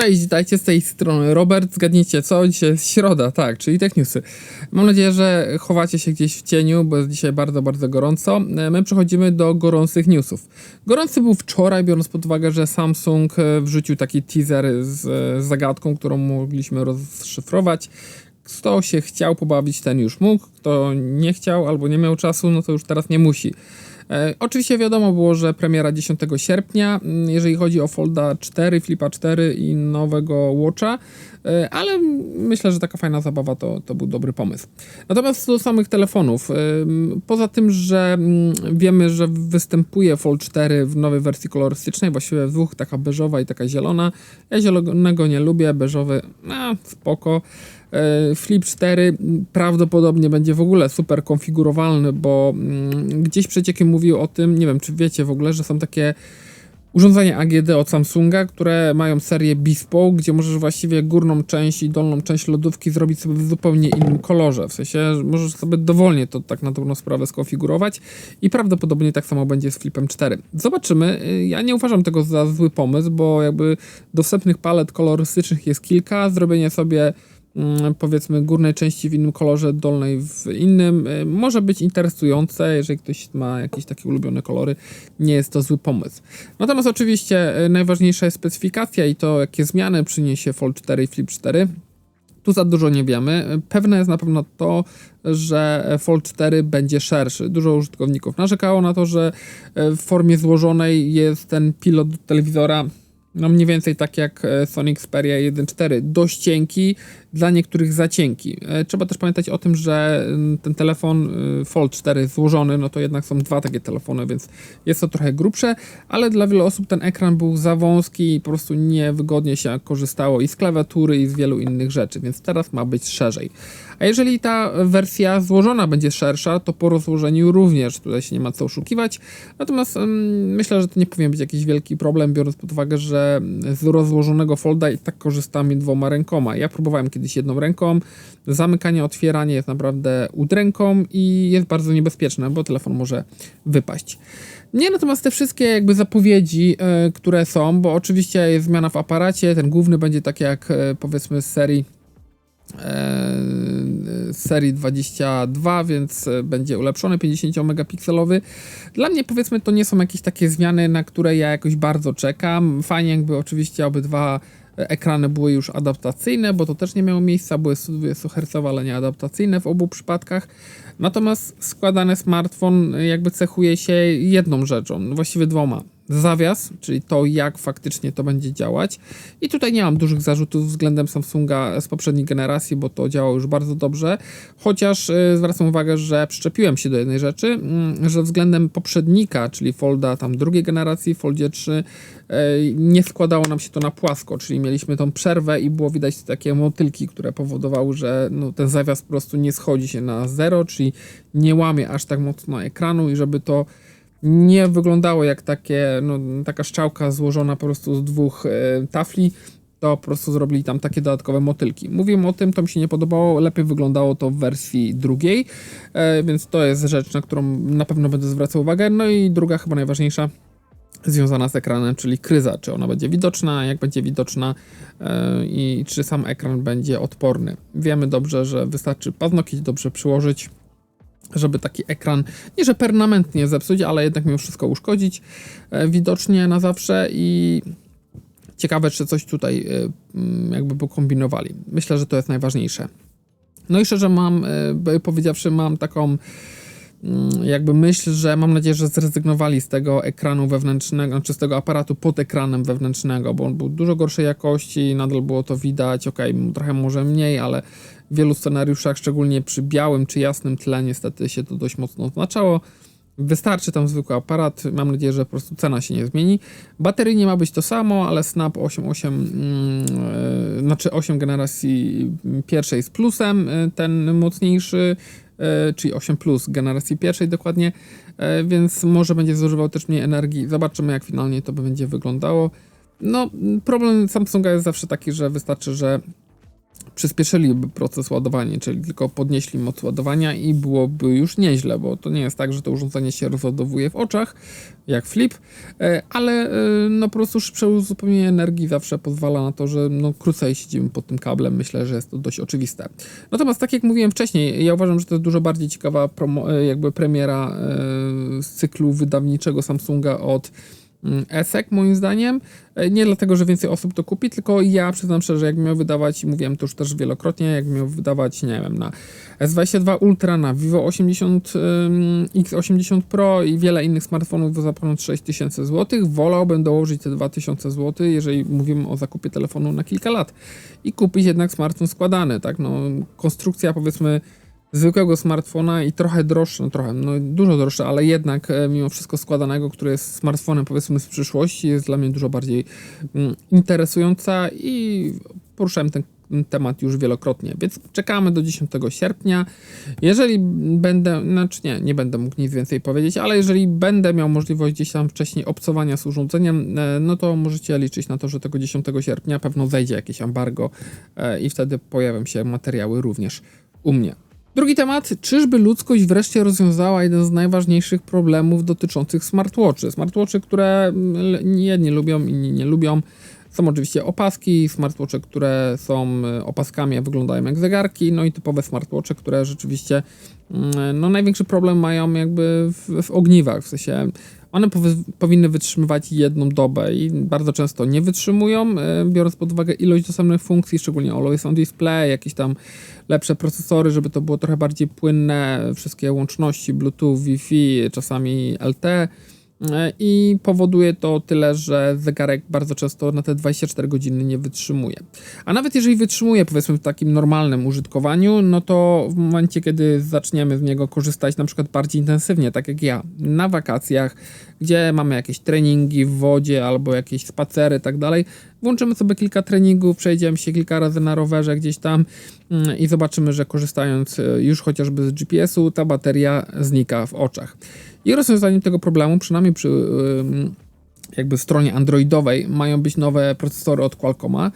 Cześć, witajcie z tej strony. Robert, zgadnijcie co? Dzisiaj jest środa, tak, czyli Tech Newsy. Mam nadzieję, że chowacie się gdzieś w cieniu, bo jest dzisiaj bardzo, bardzo gorąco. E, My przechodzimy do gorących newsów. Gorący był wczoraj, biorąc pod uwagę, że Samsung e, wrzucił taki teaser z, z zagadką, którą mogliśmy rozszyfrować. Kto się chciał pobawić, ten już mógł. Kto nie chciał albo nie miał czasu, no to już teraz nie musi. E, oczywiście wiadomo było, że premiera 10 sierpnia, mm, jeżeli chodzi o Folda 4, Flipa 4 i nowego Watcha, e, ale myślę, że taka fajna zabawa to, to był dobry pomysł. Natomiast do samych telefonów, e, poza tym, że wiemy, że występuje Fold 4 w nowej wersji kolorystycznej, właściwie w dwóch, taka beżowa i taka zielona. Ja zielonego nie lubię, beżowy, no spoko. E, Flip 4 prawdopodobnie będzie w ogóle super konfigurowalny, bo mm, gdzieś przeciekiem mówił o tym, nie wiem czy wiecie w ogóle, że są takie urządzenia AGD od Samsunga, które mają serię Bespoke, gdzie możesz właściwie górną część i dolną część lodówki zrobić sobie w zupełnie innym kolorze. W sensie że możesz sobie dowolnie to tak na dobrą sprawę skonfigurować i prawdopodobnie tak samo będzie z Flipem 4. Zobaczymy. Y, Ja nie uważam tego za zły pomysł, bo jakby dostępnych palet kolorystycznych jest kilka. Zrobienie sobie powiedzmy górnej części w innym kolorze, dolnej w innym. y, Może być interesujące, jeżeli ktoś ma jakieś takie ulubione kolory, nie jest to zły pomysł. Natomiast oczywiście y, najważniejsza jest specyfikacja i to, jakie zmiany przyniesie Fold 4 i Flip 4. Tu za dużo nie wiemy. Pewne jest na pewno to, że Fold 4 będzie szerszy. Dużo użytkowników narzekało na to, że e, w formie złożonej jest ten pilot do telewizora no mniej więcej tak jak e, Sony Xperia 1.4, dość cienki, dla niektórych za cienki. E, Trzeba też pamiętać o tym, że mm, ten telefon y, Fold 4 złożony, no to jednak są dwa takie telefony, więc jest to trochę grubsze, ale dla wielu osób ten ekran był za wąski i po prostu niewygodnie się korzystało i z klawiatury i z wielu innych rzeczy, więc teraz ma być szerzej. A jeżeli ta wersja złożona będzie szersza, to po rozłożeniu również tutaj się nie ma co oszukiwać. Natomiast ym, myślę, że to nie powinien być jakiś wielki problem, biorąc pod uwagę, że z rozłożonego folda i tak korzystamy dwoma rękoma. Ja próbowałem kiedyś jedną ręką. Zamykanie, otwieranie jest naprawdę udręką i jest bardzo niebezpieczne, bo telefon może wypaść. Nie, natomiast te wszystkie jakby zapowiedzi, e, które są, bo oczywiście jest zmiana w aparacie, ten główny będzie tak jak e, powiedzmy z serii e, serii 22, więc będzie ulepszony 50 megapikselowy. Dla mnie powiedzmy to nie są jakieś takie zmiany, na które ja jakoś bardzo czekam. Fajnie jakby oczywiście obydwa ekrany były już adaptacyjne, bo to też nie miało miejsca, były 120 Hz, ale nie adaptacyjne w obu przypadkach. Natomiast składany smartfon jakby cechuje się jedną rzeczą, właściwie dwoma. Zawias, czyli to jak faktycznie to będzie działać. I tutaj nie mam dużych zarzutów względem Samsunga z poprzedniej generacji, bo to działa już bardzo dobrze. Chociaż y, zwracam uwagę, że przyczepiłem się do jednej rzeczy, mm, że względem poprzednika, czyli Folda tam drugiej generacji, Foldzie 3, y, nie składało nam się to na płasko, czyli mieliśmy tą przerwę i było widać takie motylki, które powodowały, że no, ten zawias po prostu nie schodzi się na zero, czyli nie łamie aż tak mocno ekranu i żeby to nie wyglądało jak takie, no, taka szczałka złożona po prostu z dwóch e, tafli, to po prostu zrobili tam takie dodatkowe motylki. Mówiłem o tym, to mi się nie podobało, lepiej wyglądało to w wersji drugiej, e, więc to jest rzecz, na którą na pewno będę zwracał uwagę. No i druga, chyba najważniejsza, związana z ekranem, czyli kryza, czy ona będzie widoczna, jak będzie widoczna e, i czy sam ekran będzie odporny. Wiemy dobrze, że wystarczy paznokieć dobrze przyłożyć, żeby taki ekran, nie że permanentnie zepsuć, ale jednak mimo wszystko uszkodzić e, widocznie na zawsze i ciekawe, czy coś tutaj e, mm, jakby pokombinowali. Myślę, że to jest najważniejsze. No i szczerze mam, e, powiedziawszy, mam taką jakby myśl, że mam nadzieję, że zrezygnowali z tego ekranu wewnętrznego, znaczy z tego aparatu pod ekranem wewnętrznego, bo on był dużo gorszej jakości, nadal było to widać, ok, trochę może mniej, ale w wielu scenariuszach, szczególnie przy białym czy jasnym tle, niestety się to dość mocno oznaczało. Wystarczy tam zwykły aparat, mam nadzieję, że po prostu cena się nie zmieni. Bateryjnie ma być to samo, ale Snap 8.8, mm, e, znaczy 8 generacji pierwszej z plusem, e, ten mocniejszy, czyli 8 plus generacji pierwszej dokładnie, e, więc może będzie zużywał też mniej energii. Zobaczymy, jak finalnie to będzie wyglądało. No, problem Samsunga jest zawsze taki, że wystarczy, że przyspieszyliby proces ładowania, czyli tylko podnieśli moc ładowania i byłoby już nieźle, bo to nie jest tak, że to urządzenie się rozładowuje w oczach, jak flip, e, ale e, no po prostu szybsze uzupełnienie energii zawsze pozwala na to, że no krócej siedzimy pod tym kablem. Myślę, że jest to dość oczywiste. Natomiast tak jak mówiłem wcześniej, ja uważam, że to jest dużo bardziej ciekawa promo, e, jakby premiera z cyklu wydawniczego Samsunga od ESEK moim zdaniem. E, nie dlatego, że więcej osób to kupi, tylko ja przyznam szczerze, jak miał wydawać, i mówiłem to już też wielokrotnie, jak miał wydawać, nie wiem, na S22 Ultra, na Vivo 80, X80 Pro i wiele innych smartfonów za ponad 6000 zł, wolałbym dołożyć te 2000 zł, jeżeli mówimy o zakupie telefonu na kilka lat i kupić jednak smartfon składany, tak, no konstrukcja powiedzmy zwykłego smartfona i trochę droższe, no trochę, no dużo droższe, ale jednak e, mimo wszystko składanego, który jest smartfonem powiedzmy z przyszłości, jest dla mnie dużo bardziej mm, interesująca i poruszałem ten temat już wielokrotnie, więc czekamy do 10 sierpnia. Jeżeli będę, znaczy nie, nie będę mógł nic więcej powiedzieć, ale jeżeli będę miał możliwość gdzieś tam wcześniej obcowania z urządzeniem, e, no to możecie liczyć na to, że tego 10 sierpnia pewno zejdzie jakieś embargo e, i wtedy pojawią się materiały również u mnie. Drugi temat, czyżby ludzkość wreszcie rozwiązała jeden z najważniejszych problemów dotyczących smartwatchy. Smartwatchy, które mm, jedni lubią, inni nie lubią. Są oczywiście opaski, smartwatche, które są e, opaskami, a wyglądają jak zegarki, no i typowe smartwatche, które rzeczywiście mm, no, największy problem mają jakby w, w ogniwach, w sensie one powinny wytrzymywać jedną dobę i bardzo często nie wytrzymują, e, biorąc pod uwagę ilość dostępnych funkcji, szczególnie Always on Display, jakieś tam lepsze procesory, żeby to było trochę bardziej płynne, wszystkie łączności Bluetooth, Wi-Fi, czasami LTE i powoduje to tyle, że zegarek bardzo często na te 24 godziny nie wytrzymuje. A nawet jeżeli wytrzymuje, powiedzmy w takim normalnym użytkowaniu, no to w momencie, kiedy zaczniemy z niego korzystać na przykład bardziej intensywnie, tak jak ja, na wakacjach, gdzie mamy jakieś treningi w wodzie albo jakieś spacery tak dalej, włączymy sobie kilka treningów, przejdziemy się kilka razy na rowerze gdzieś tam mm, i zobaczymy, że korzystając e, już chociażby z GPS-u, ta bateria znika w oczach. I rozwiązaniem tego problemu, przynajmniej przy jakby stronie androidowej, mają być nowe procesory od Qualcomma.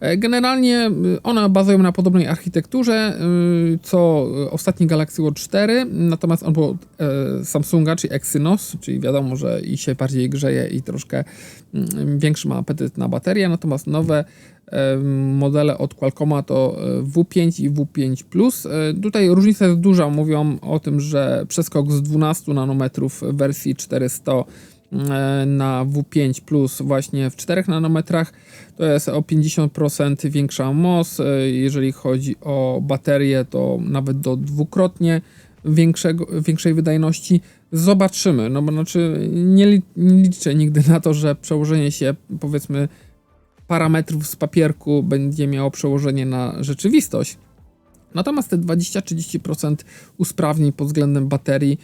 E, generalnie y, one bazują na podobnej architekturze y, co ostatni Galaxy Watch 4, natomiast albo e, Samsunga, czyli Exynos, czyli wiadomo, że i się bardziej grzeje i troszkę mm, większy ma apetyt na baterię, natomiast nowe modele od Qualcomma to e, W5 i W5 Plus. Tutaj różnica jest duża, mówią o tym, że przeskok z 12 nanometrów w wersji 400 E, na W5 Plus właśnie w 4 nanometrach to jest o 50% większa moc. E, jeżeli chodzi o baterię, to nawet do dwukrotnie większego, większej wydajności. Zobaczymy, no bo znaczy nie, liczę nigdy na to, że przełożenie się powiedzmy parametrów z papierku będzie miało przełożenie na rzeczywistość. Natomiast te 20-30% usprawnień pod względem baterii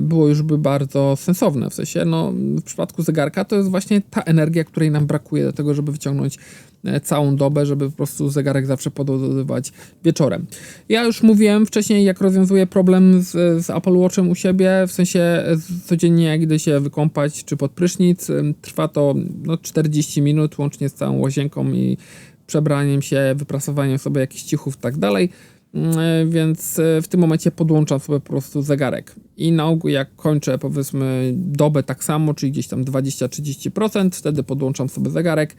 było już by bardzo sensowne. W sensie, no, w przypadku zegarka to jest właśnie ta energia, której nam brakuje do tego, żeby wyciągnąć e, całą dobę, żeby po prostu zegarek zawsze podładowywać wieczorem. Ja już mówiłem wcześniej, jak rozwiązuję problem z, z Apple Watchem u siebie, w sensie codziennie jak idę się wykąpać czy pod prysznic, trwa to no, 40 minut łącznie z całą łazienką i przebraniem się, wyprasowaniem sobie jakichś cichów i tak dalej. Mm, e, więc e, w tym momencie podłączam sobie po prostu zegarek. I na ogół jak kończę powiedzmy dobę tak samo, czyli gdzieś tam 20-30%, wtedy podłączam sobie zegarek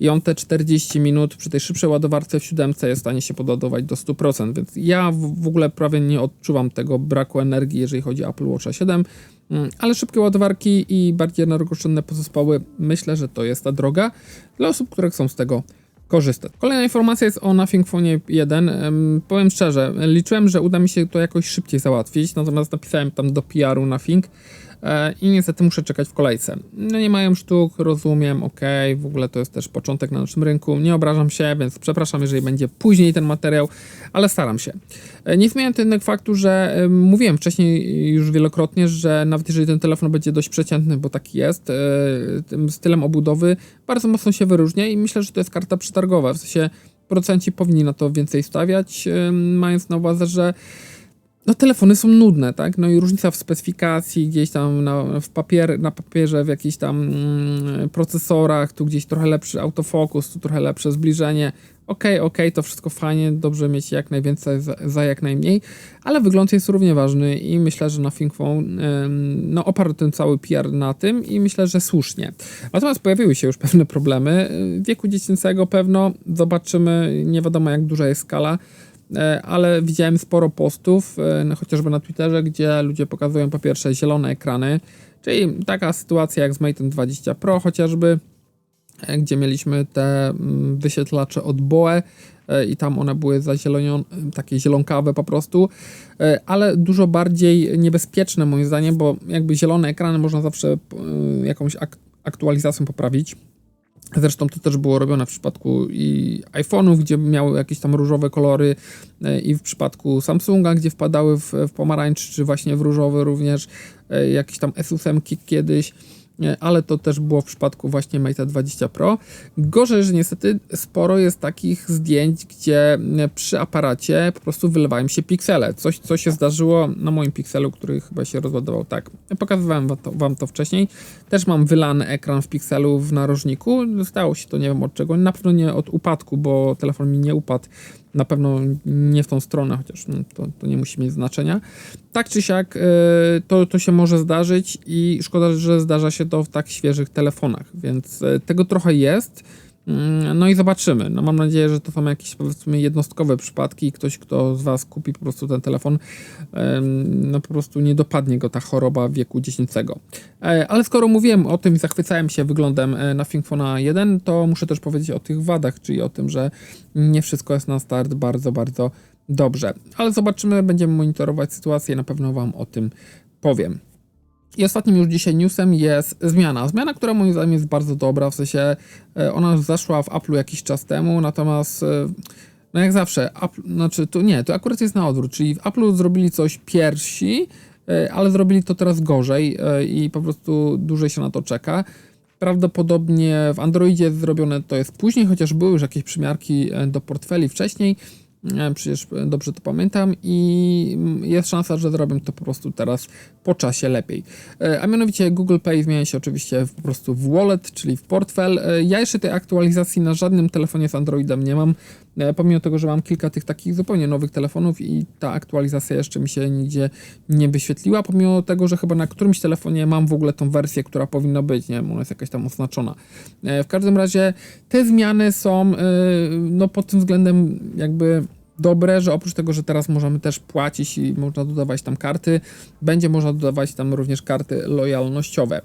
i on te 40 minut przy tej szybszej ładowarce w siódemce jest w stanie się podładować do 100%, więc ja w ogóle prawie nie odczuwam tego braku energii, jeżeli chodzi o Apple Watch 7, mm, ale szybkie ładowarki i bardziej energooszczędne pozespoły, myślę, że to jest ta droga dla osób, które chcą z tego korzystać. Kolejna informacja jest o Nothing Phone 1. Powiem szczerze, liczyłem, że uda mi się to jakoś szybciej załatwić, natomiast napisałem tam do PR-u Nothing, i niestety muszę czekać w kolejce. No nie mają sztuk, rozumiem, ok, w ogóle to jest też początek na naszym rynku, nie obrażam się, więc przepraszam, jeżeli będzie później ten materiał, ale staram się. E, nie zmieniam jednak faktu, że mówiłem wcześniej już wielokrotnie, że nawet jeżeli ten telefon będzie dość przeciętny, bo taki jest, e, tym stylem obudowy bardzo mocno się wyróżnia i myślę, że to jest karta przetargowa, w sensie producenci powinni na to więcej stawiać, mając na uwadze, że no telefony są nudne, tak? No i różnica w specyfikacji gdzieś tam na, w papier, na papierze, w jakichś tam mm, procesorach, tu gdzieś trochę lepszy autofokus, tu trochę lepsze zbliżenie. Okej, okay, okej, okay, to wszystko fajnie, dobrze mieć jak najwięcej za, za, jak najmniej, ale wygląd jest równie ważny i myślę, że na ThinkPhone no, oparł ten cały PR na tym i myślę, że słusznie. Natomiast pojawiły się już pewne problemy. Wieku dziecięcego pewno zobaczymy, nie wiadomo jak duża jest skala, ale widziałem sporo postów, e, chociażby na Twitterze, gdzie ludzie pokazują po pierwsze zielone ekrany, czyli taka sytuacja jak z Mate 20 Pro chociażby, e, gdzie mieliśmy te mm, wyświetlacze od BOE i tam one były zazielonione, takie zielonkawe po prostu, ale dużo bardziej niebezpieczne moim zdaniem, bo jakby zielone ekrany można zawsze jakąś aktualizacją poprawić. Zresztą to też było robione w przypadku i iPhone'ów, gdzie miały jakieś tam różowe kolory e, i w przypadku Samsunga, gdzie wpadały w, w pomarańcz, czy właśnie w różowy również, e, jakieś tam S8 kiedyś ale to też było w przypadku właśnie Mate 20 Pro. Gorzej, że niestety sporo jest takich zdjęć, gdzie przy aparacie po prostu wylewają się piksele. Coś, co się zdarzyło na moim pikselu, który chyba się rozładował tak. Pokazywałem wam to, wam to wcześniej. Też mam wylany ekran w pikselu w narożniku. Stało się to nie wiem od czego. Na pewno nie od upadku, bo telefon mi nie upadł na pewno nie w tą stronę, chociaż no, to, to, nie musi mieć znaczenia. Tak czy siak, yy, to, to się może zdarzyć i szkoda, że zdarza się to w tak świeżych telefonach, więc yy, tego trochę jest. Mm, no i zobaczymy. No mam nadzieję, że to są jakieś powiedzmy jednostkowe przypadki i ktoś, kto z Was kupi po prostu ten telefon, no po prostu nie dopadnie go ta choroba wieku dziecięcego. E, ale skoro mówiłem o tym i zachwycałem się wyglądem e, na ThinkPhone'a 1, to muszę też powiedzieć o tych wadach, czyli o tym, że nie wszystko jest na start bardzo, bardzo dobrze. Ale zobaczymy, będziemy monitorować sytuację na pewno Wam o tym powiem. I ostatnim już dzisiaj newsem jest zmiana. Zmiana, która moim zdaniem jest bardzo dobra, w sensie e, ona zaszła w Apple'u jakiś czas temu, natomiast e, no jak zawsze, Apple, znaczy to nie, to akurat jest na odwrót, czyli w Apple'u zrobili coś pierwsi, e, ale zrobili to teraz gorzej i po prostu dłużej się na to czeka. Prawdopodobnie w Androidzie zrobione to jest później, chociaż były już jakieś przymiarki do portfeli wcześniej. Przecież dobrze to pamiętam i jest szansa, że zrobię to po prostu teraz po czasie lepiej. E, a mianowicie Google Pay zmienia się oczywiście po prostu w wallet, czyli w portfel. E, ja jeszcze tej aktualizacji na żadnym telefonie z Androidem nie mam, e, pomimo tego, że mam kilka tych takich zupełnie nowych telefonów i ta aktualizacja jeszcze mi się nigdzie nie wyświetliła, pomimo tego, że chyba na którymś telefonie mam w ogóle tą wersję, która powinna być, nie wiem, ona jest jakaś tam oznaczona. W każdym razie te zmiany są no pod tym względem jakby dobre, że oprócz tego, że teraz możemy też płacić i można dodawać tam karty, będzie można dodawać tam również karty lojalnościowe.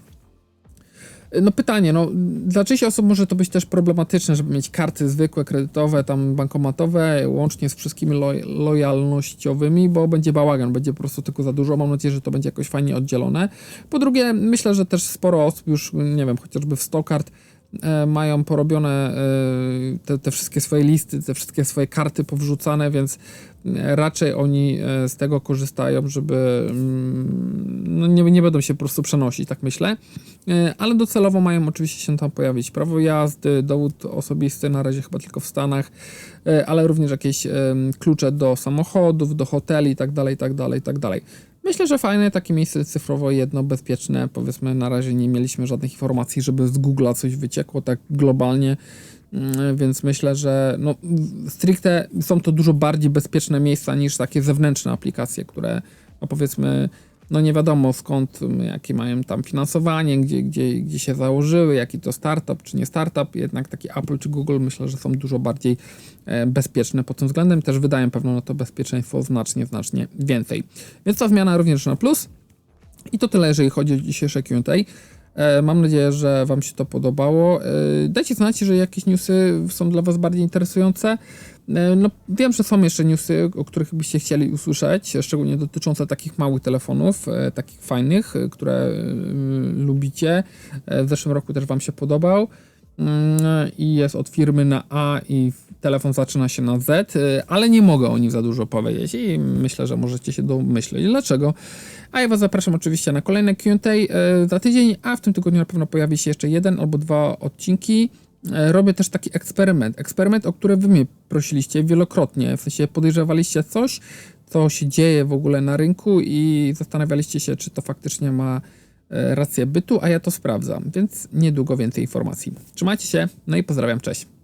No pytanie, no dla części osób może to być też problematyczne, żeby mieć karty zwykłe, kredytowe, tam bankomatowe, łącznie z wszystkimi lo lojalnościowymi, bo będzie bałagan, będzie po prostu tylko za dużo. Mam nadzieję, że to będzie jakoś fajnie oddzielone. Po drugie, myślę, że też sporo osób już, nie wiem, chociażby w 100 kart mają porobione e, te, te, wszystkie swoje listy, te wszystkie swoje karty powrzucane, więc e, raczej oni z tego korzystają, żeby mm, no nie, nie będą się po prostu przenosić, tak myślę. Ale docelowo mają oczywiście się tam pojawić prawo jazdy, dowód osobisty, na razie chyba tylko w Stanach, ale również jakieś klucze do samochodów, do hoteli itd., itd., itd. Myślę, że fajne takie miejsce cyfrowo, jedno, bezpieczne. Powiedzmy, na razie nie mieliśmy żadnych informacji, żeby z Google'a coś wyciekło tak globalnie, mm, więc myślę, że no, stricte są to dużo bardziej bezpieczne miejsca niż takie zewnętrzne aplikacje, które no, powiedzmy no nie wiadomo skąd, jakie mają tam finansowanie, gdzie, gdzie, gdzie się założyły, jaki to startup czy nie startup, jednak taki Apple czy Google myślę, że są dużo bardziej e, bezpieczne pod tym względem, też wydają pewno na to bezpieczeństwo znacznie, znacznie więcej. Więc ta zmiana również na plus. I to tyle, jeżeli chodzi o dzisiejsze Q&A. E, mam nadzieję, że Wam się to podobało. E, dajcie znać, że jakieś newsy są dla Was bardziej interesujące. E, no, wiem, że są jeszcze newsy, o których byście chcieli usłyszeć, szczególnie dotyczące takich małych telefonów, takich fajnych, które lubicie. W zeszłym roku też Wam się podobał mm, i jest od firmy na A i telefon zaczyna się na Z, ale nie mogę o nim za dużo powiedzieć i myślę, że możecie się domyśleć dlaczego. A ja Was zapraszam oczywiście na kolejne QA e, za tydzień, a w tym tygodniu na pewno pojawi się jeszcze jeden albo dwa odcinki. E, robię też taki eksperyment. Eksperyment, o który Wy mnie prosiliście wielokrotnie. W sensie podejrzewaliście coś, co się dzieje w ogóle na rynku i zastanawialiście się, czy to faktycznie ma rację bytu, a ja to sprawdzam, więc niedługo więcej informacji. Trzymajcie się, no i pozdrawiam, cześć.